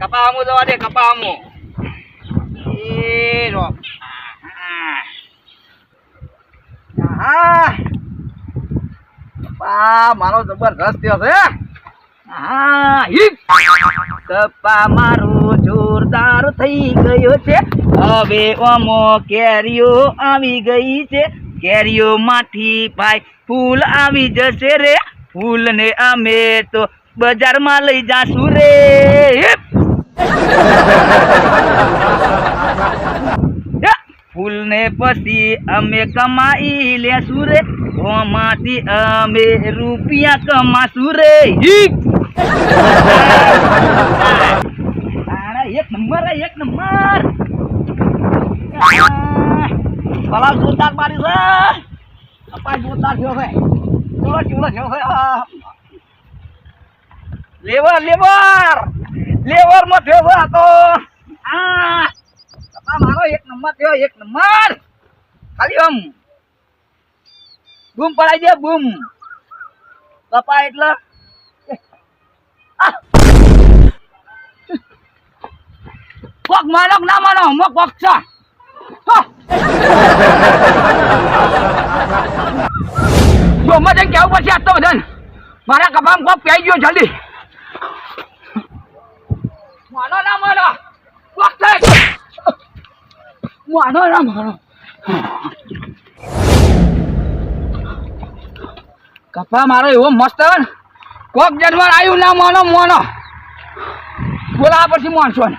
કપા આમું જવા દે કપા આમું એ રો. હા કપા મારો જબરદસ્ત થયો છે, હા. કપા મારો જોરદાર થઈ ગયો છે. હવે ઓમો કેરીઓ આવી ગઈ છે. કેરીઓ માંથી ભાઈ, ફૂલ આવી જશે રે. ફૂલ ને અમે તો બજારમાં લઈ જાશું રે. હિપ! હે! ફૂલ ને પછી અમે કમાઈ લેશું રે. ઓમાંથી અમે રૂપિયા કમાશું રે. એક નંબર એક નંબર. ભલા જોરદાર મારી છે. કપા જોરદાર થયો છે. ચૂલો ચૂલો થયો છે લેવર લેવર. લેવરમાં થયો છે આ તો આ મારો એક નંબર થયો એક નંબર. ખાલી આમ. બૂમ પડાઈ દે, બૂમ. કપા એટલે. કોક માનો ના માનો હમો કોક છો. હા. જો મજે કેવું પછી આટલો બધા મારા કપામાં કોક પી ગયો જલ્દી. માનો ના માનો. માનો ના માનો. કપા મારો એવો મસ્ત આવે ને. કોક જનવર આવ્યું ના માનો માનો. બોલા પછી માનશો ને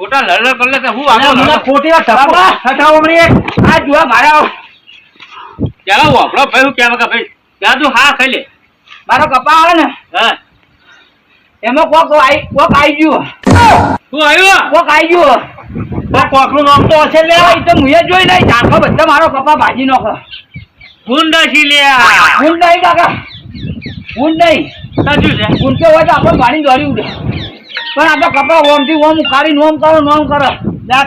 વાત તો હંભળો પહેલા કાકા કાકા ખોટી વાત હટાવો મને. આ જુઓ મારા મારો કપા આવે ને? એમાં કોક આઈ કોક આઈ ગયું. કોક આઈ ગયું. તો કોકનું નામ તો હશે લે એ તો મુએ જોઈ નહીં. ઝાંખો બધા મારો કપા ભાજી નાખો. લે ગુંડા કાકા. હું નહીં ઊંચો હોય તો આપણે પાણી દોડી ઉડે. પણ આ તો કપા ઓમથી ઓમ ઉખાડી ઓમ કરો નોમ કરો.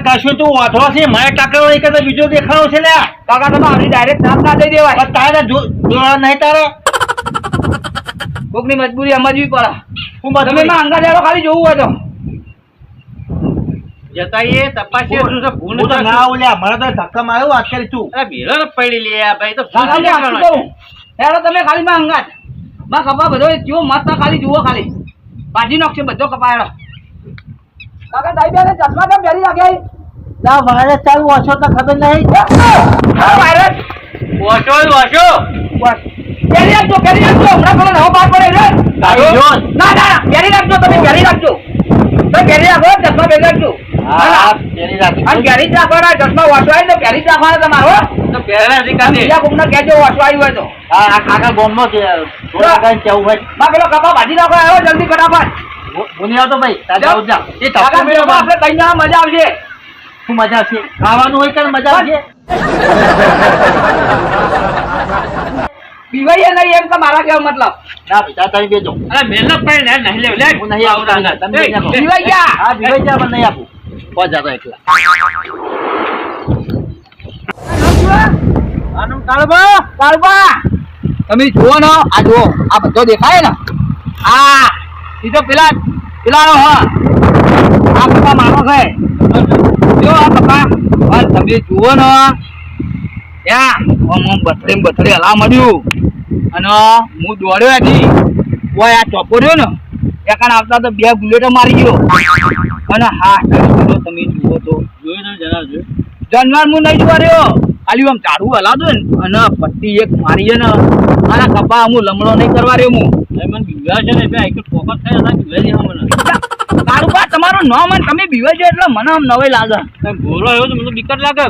કશું તું વાંધો છે મારે ટકરો નહીં કરતો બીજો દેખાડો છે લ્યા કાકા તમે આવી ડાયરેક્ટ નામ ના દઈ દેવાય. પણ તારે જોવા નહીં તારે. કોકની મજબૂરી સમજવી પડે. હું તમે મજબૂરી. માં અંગા જાડો ખાલી જોવું હોય તો. હું તો ના ઓલ્યા મને તો ધક્કા માર્યો વાત કરી તું. પડી લે ભાઈ તો હેડો તમે ખાલી માં અંગાત. માં કપા બધો જો મસ્ત ખાલી જુઓ ખાલી. ભાજી નોખશે બધો કપા હેડો કાકા દાઈ બેને ચશ્મા કેમ પહેરી રાખ્યા ના વાયરસ ચાલુ ઓછો તો ખબર નહીં. હા વાયરસ! પહેરી રાખજો પહેરી રાખજો હમણાં પેલો નવો બાર પડે છે ના ના પહેરી રાખજો તમે પહેરી રાખજો. તમે પહેરી રાખો ચશ્મા પહેરી રાખજો. ચશ્મા વાંચવાય તમારો બીજા કોકને કહેજો વાંચવા હોય તો. હા આ કાકા ગોમમાં છે થોડા આગળ કેવું હોય. પેલો કપા ભાજી નાખો આવ્યો જલ્દી ફટાફટ. હું નહીં આવતો ભાઈ તારે જાઓ. આવું જા એ કાકા ધક્કા પેલો મેળવવા આપણે કઈ ના મજા આવશે. શું મજા આવશે? ખાવાનું હોય ત્યારે મજા આવશે. પીવાઈએ નહીં એમ કે મારા કેવો મતલબ. ના ભાઈ તમે બેજો. હું નહીં આવતો. તમે. પીવાઈ જા હા પણ નહીં આપું. પહોંચ જાતો એકલા. કાળબા કાળબા. તમે જુઓ ને આ જુઓ આ બધો દેખાય ને? આ એ તો પેલા પેલા હ. આ પપ્પા મારો છે. જો આ પપ્પા તમે જુઓ ને ત્યાં હું બથડે બથડે હલા મળ્યું અને હું દોડ્યો હતી ઓય આ ચોપો રહ્યો ને ત્યાં આવતા તો બે બુલેટો મારી ગયો. અને હા તમે જુઓ તો. જાનવર હું નહીં જોવા રહ્યો. ખાલી આમ ચારું હલા ને અને પટ્ટી એક મારી ને મારા કપા હું લમણો નહીં કરવા રહ્યો હું. તારું બા તમારું નામ અને તમે બીવા છો એટલે મને આમ નવાઈ લાગે. જુઓ લાગે.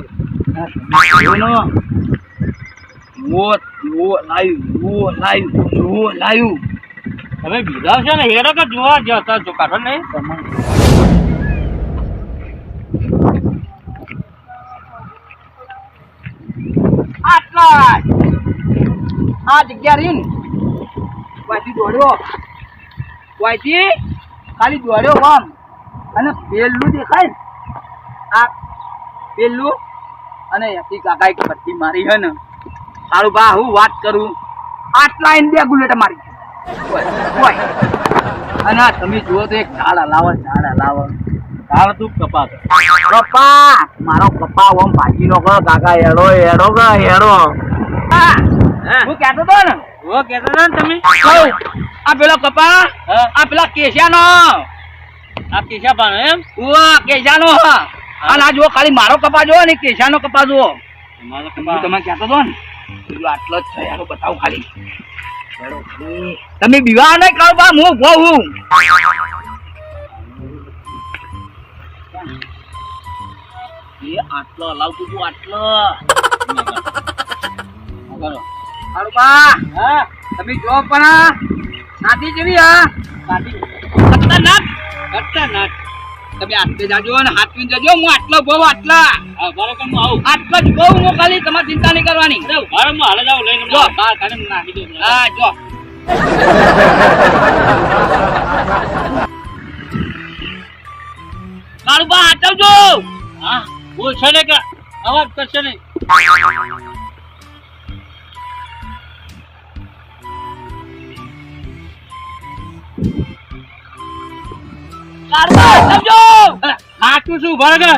જુઓ, જુઓ, લાઈવ, જુઓ, લાઈવ, જુઓ, લાઈવ. તમે બીજા છે ને હેરો કે જોવા જતા જો કારણ નહીં આટલા આ જગ્યા રહી ને વાંચી દોડ્યો. વાંચી ખાલી દોડ્યો આમ અને પેલું દેખાય આ પેલું અને એથી કાકા એક પટ્ટી મારી હે ને. સારું બા, હું વાત કરું. આટલા ઇન્ડિયા ગુલેટ મારી. અને તમે જુઓ તો એક ઝાડ હલાવો ઝાડ હલાવો. તાર તું કપા કપા મારો કપા ઓમ ભાજી નો કર કાકા એડો એડો કે એડો હા. હું? કેતો તો ને. ઓ કેતો તો ને તમે? આ પેલો કપા આ પેલા કેશિયાનો. આ કેશિયા પાનો એમ? ઉવા કેશિયાનો અને આ જુઓ ખાલી મારો કપા જો ને કેશિયાનો કપા જો મારો હું કપા તમે કેતો તો ને. આટલો જ છે યાર બતાવું ખાલી. તમે બીવા નહીં કરો બા હું ઊભો હું. એ આટલો હલાવતું તું આટલો. હા. તમે જો પણ સાથી જેવી હા ખતરનાક. ખતરનાક. તમે આટલે જાજો અને હાથવીને જજો હું આટલો બહુ આટલા. હા બરાબર હું આવું. આટલો જ બહુ હું ખાલી તમારે ચિંતા નહીં કરવાની. બરાબર હું હાલે જાઉં લઈને જો. બહાર કાઢીને નાખી દઉં હા જો. હા. બોલ છે ને કે અવાજ કરશે નહીં. હાચવજો હાચું છું બરાબર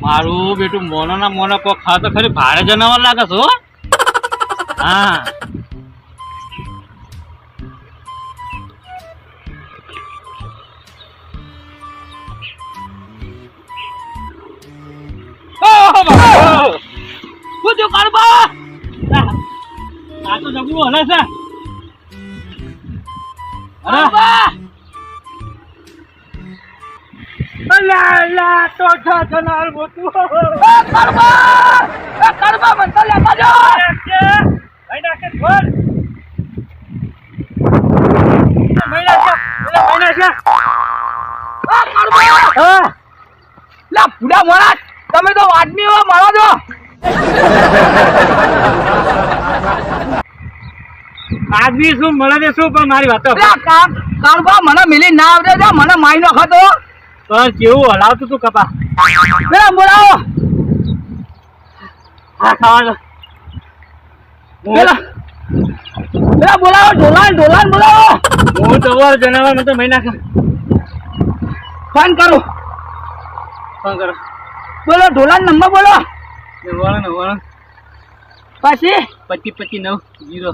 મારું બેટું મોનો ના મોનો કોક ખાતો ખરી ભારે જનાવર લાગે છો હો. કાળું બા લા ભૂડા મોરા તમે તો આદમી હો મારો છો આદમી શું મળે છે શું પણ મારી વાતો. કામ કા મને મિલી ના આવડે છે મને માઈ નો ખાતો પણ કેવું હલાવતું તું કપા. પેલા બોલાવો. હા ખાવાનું. પેલા પેલા બોલાવો ઢોલાન ઢોલાન બોલાવો. હું તો જનાવર મને તો મહિના ફોન કરો. ફોન કરો. બોલો ઢોલાન નંબર બોલો. વાળો ને વાળો પછી? પચીસ પચીસ નવ જીરો.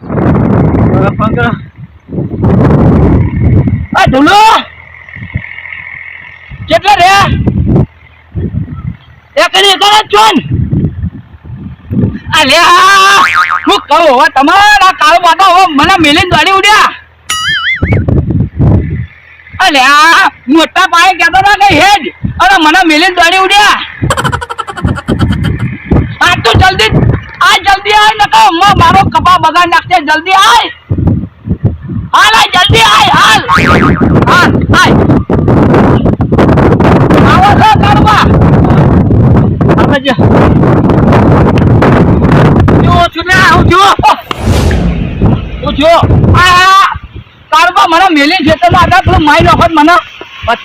કરો આ ઢોલો કેટલા રે એક ને એક જ ચોન આ લે આ હું કહું હવે તમારા કાળો બાટો હવે મને મેલીને દોડી ઉડ્યા અલે મોટા પાયે કહેતો હતા કે હેડ અને મને મેલીને દોડી ઉડ્યા આ તો જલ્દી આ જલ્દી આય નકો અમ્મા મારો કપા બગાડ નાખશે જલ્દી આય. હાલ આય જલ્દી આય, હાલ. હાલ આય આવો છો કરવા આપણે જે જો છું ને હું જો હું જો આ કરવા મને મેલી છે, તો આગળ પેલું માઈ નાખો જ મને.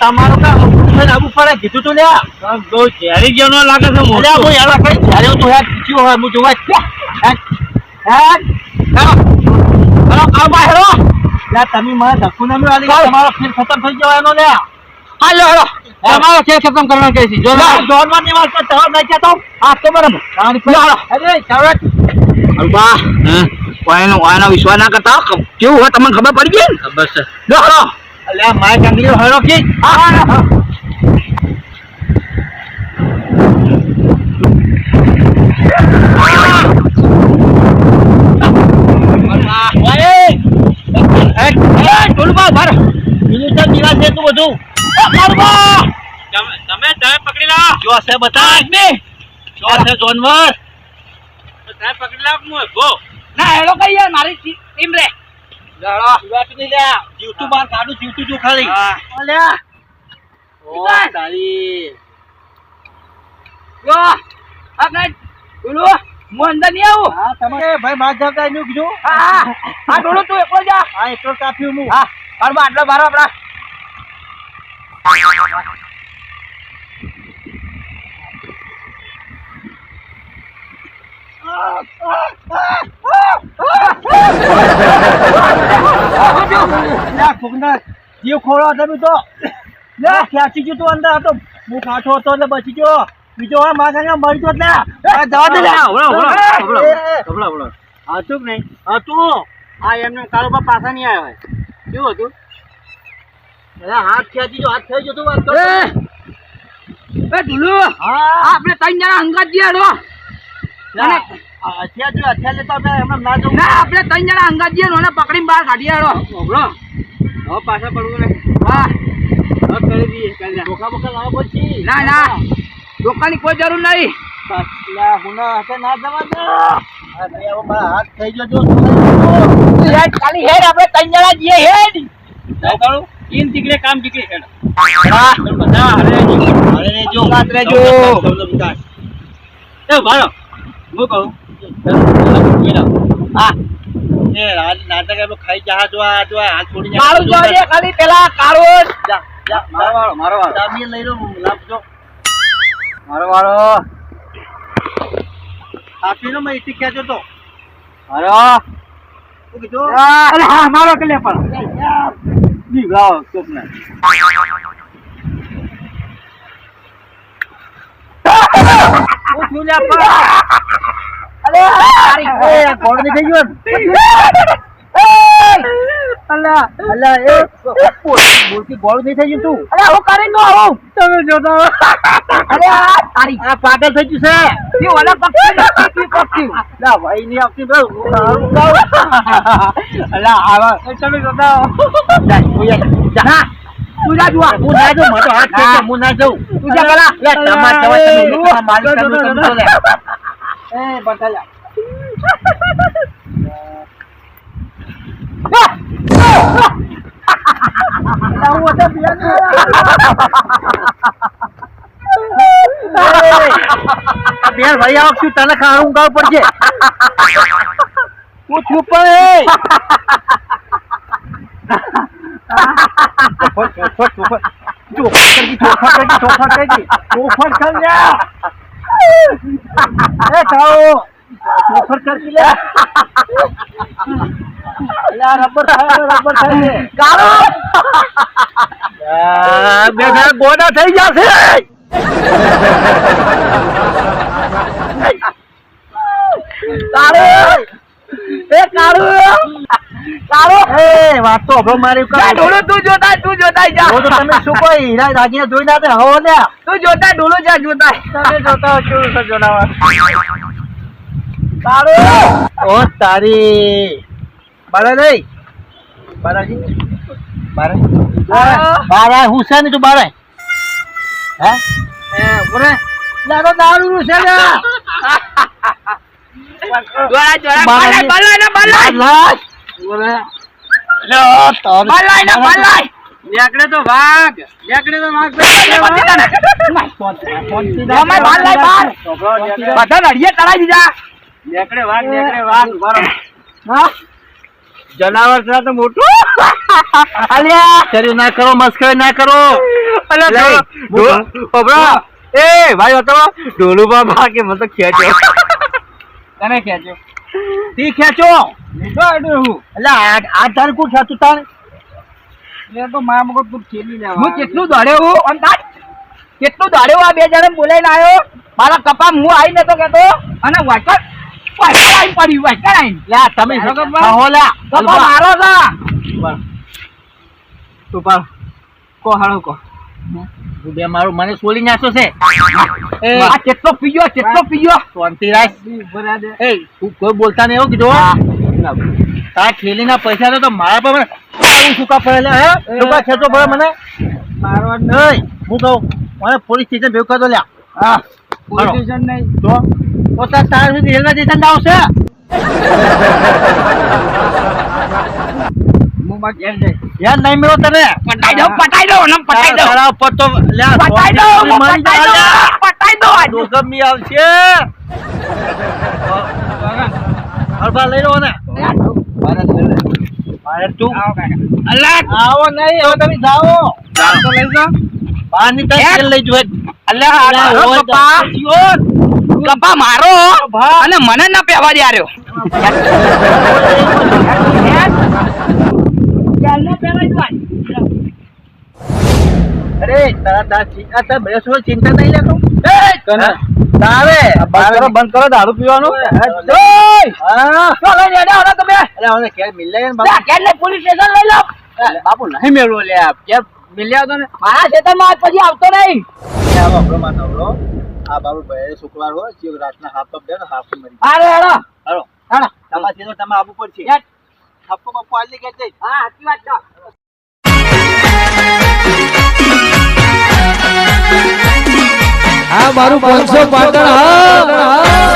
તમારું કામ આબુ પડે કીધું તું લ્યા. બહુ ઝેરી જેવો ન લાગે છે હું યાર કઈ જ્યારે તું યાર પૂછ્યું હોય હું જોવા જ હેડ. હેડ. હેડો. હેડો કાળુબા હેડો. લ્યા તમે મને ધક્કુ ના મેળવી. તમારો ખેલ ખતમ થઈ જવાનો લ્યા. હાલો હેડો. તમારો ખેલ ખતમ કરવાનો કહે છે. જો લા. જોનમાં વાત પર જવાબ નહીં કહેતો હા તો? બરાબર લો, હાલો. અરે ચાવડ કાળુબા કોઈનો કોઈનો વિશ્વાસ ના કરતા કેવું હોય તમને ખબર પડી ગઈ ને? ખબર છે. લો હેડો અલ્યા માય કાંગલી હળો કે હા હા. ઢોલુબા, ઊભા તો દિવસ છે તું બધું. તમે તમે તમે પકડી લા. જો છે બતા જો છે જોનવર. તમે પકડી લા હું ઊભો. ના એનો કઈ યાર મારી ટીમ રે લડો વાત નહીં લે. જીવતું બાર કાઢું જીવતું જો ખાલી. અલ્યા ઓ. તારી. જો આપણે પેલું હું અંદર નહીં આવું. હા તમારે ભાઈ માર જાવતા નું કીધું. હા હા. ડોલો તું એકલો જા હા એટલો કાપ્યું હું. હા બારમાં આટલો બારો આપડા. જીવ ખોળો તમે તો ક્યાંથી ગયો તું અંદર. હતો હું કાઠો હતો એટલે બચી ગયો. બીજો હા મારા કાંઈ મરી એટલે જવા દે. હતું નહીં? હતું. આ એમને કારોબાર પાછા નહીં આવ્યો કેવું હતું? હાથ ખેંચી જો હાથ થઈ ગયો તું વાત કર. એ ઢુલુ હા. આપણે ત્રણ જણા હંગાત જઈએ હેડો. આ આપણે ત્રણ જણા હંગાત જઈએ ને પકડીને બહાર કાઢીએ હેડો હવે પાછા પડવું ને હા. કરી દઈએ ના ના. રોકાની કોઈ જરૂર નહીં લા, હુના હાથે ના જવા દે મારા હાથ થઈ ગયો જો ખાલી હેડ આપણે ત્રણ જણા જઈએ હેડ કાળુ. દીકરે કામ દીકરી હેડ. બધા હારે રહેજો. અરે રહેજો. વાત રહેજો. સૌનો વિકાસ. એ ભારો હું કહું હા એ રાજ નાટક ખાઈ જહાજ આ જો હાથ છોડી જા. કાળું જોઈએ ખાલી પેલા કાળો જા, જા, મારો વાળો મારો વાળો ચાબી લઈ લો લાવજો મારો વાળો આપી લો મેં ઇટી ખેંચો તો. મારો. શું કીધું? અરે હા મારો કલે પણ. કોકને હું છું લ્યા પણ. અરે આ ગોળ નહીં ગયો? અલા અલા, એ, બોલતી ગોળ નહીં થઈ ગયું તું. અરે હું કરી નો આવું તમે જોતો અરે આ તારી આ પાગલ થઈ ગયું છે. ઈ ઓલા પક્ષી ઈ પક્ષી ના ભાઈ નહીં આવતી બસ. અલા આવા તમે જોતા જા, જા. ના તું જા જુઆ. હું ના જાઉં, મારો હાથ ખેંચે, હું ના જાઉં. તું જા પેલા. લે, તમાર જવા તમે, માલિક તમે સમજો લે. એ બટાલા આ બેન ભાઈ આવ છું તને ખાણું ગાવ પડશે હું છું પણ એ. કરી ચોખવટ, રબર થાય, રબર થાય છે. બે ગોડા થઈ જશે કાળુ એ કાળુ કાળુ એ વાત તો હવે મારી ઢોલો તું જોતા તું જોતા જા. તો તમે શું કોઈ હીરા દાગીના જોઈ ના હો લે તું જોતા ઢોળો જા જોતા તમે છે ઓ તારી. બારા નહીં બારાજી બારા બારા હું છે ને તું બારા હે? એ બોલે લારો દારૂ છે ને? જોરા જોરા બાલાજી. બલાય ને બલાય લાશ. લો, તારી- બલાય ને બલાય નીકળે તો ભાગ. નીકળે તો ભાગ. અમાર બાર. લાય બાર બધા લડીએ તરાઈ દીધા. નીકળે ભાગ નીકળે ભાગ. ઊભા હા. જનાવર છે તો મોટું. અલ્યા. શરીર ના કરો મસ્કરી ના કરો. ઓબરા. એ ભાઈ હતો ઢોલું બાબા કે મતલબ તો ખેંચ્યો તને ખેંચ્યો તી ખેંચો. આડું હું એટલે આ તાર કોણ ખેંચું તાર મેં તો મારા મગજ તું ખેલી લેવા. હું કેટલું દોડ્યો હું? કેટલું દોડ્યો આ બે જણા બોલાઈને આવ્યો મારા કપા હું આવી નતો કેતો અને વાકર વાકર આઈ પડ્યું વાકર આઈ તમે મારો કપા? હા, હો લે કપા મારો છે તું પાડ કો હાળો કો બે મારું મને સોલી નાખો છે એ આ કેટલો પીયો કેટલો પીયો શાંતિ રાખ એ તું કોઈ બોલતા નહીં એવું કીધું? તારા ઠેલીના પૈસા તો મારા પર આવું શું કા પડે હે ખેંચો પડે મને મારવા નહીં હું કહું મને પોલીસ સ્ટેશન ભેગું કરી લ્યા. હા. પોલીસ સ્ટેશન નહીં. તો તો તાર સુધી રેલવે સ્ટેશન જઈશ. યાર નહીં મેળો તને. પટાઈ દો પટાઈ દો ને પટાઈ દો. તારા ઉપર તો પટાઈ દો પટાઈ દો પટાઈ દો આજ. દોગમી આવશે. હળવા લઈ લો ને મારે તું. અલ્લા આવો નહીં હવે તમે જાઓ. તો લઈ જાઓ. બહાર નીકળ યાર. લઈ જો અલ્લા આ કપા મારો અને મને ના પહેવા દે આર્યો. અરે તારા બેસો ચિંતા નહીં લેતો. તારે બંધ કરો બંધ કરો દારૂ પીવાનું. હા. ચલો. લઈને તમે ઘેર લઈ પોલીસ સ્ટેશન લઈ લો. બાપુ નહીં મેળવો લે ઘેર મિલ્યા તો ને. મારા ખેતરમાં આજ પછી આવતો નહીં. આ બાબુ ભાઈ શુક્રવાર હોય જે રાતના હાફ પગ દે ને હાફ મરી અરે હેડો હાલો. હેડો તમારે સીધો તમે આવવું પડશે. થપ્પો બપ્પો આલી કે જઈ હા સાચી વાત છે. આ મારું પાંચસો પાટણ હા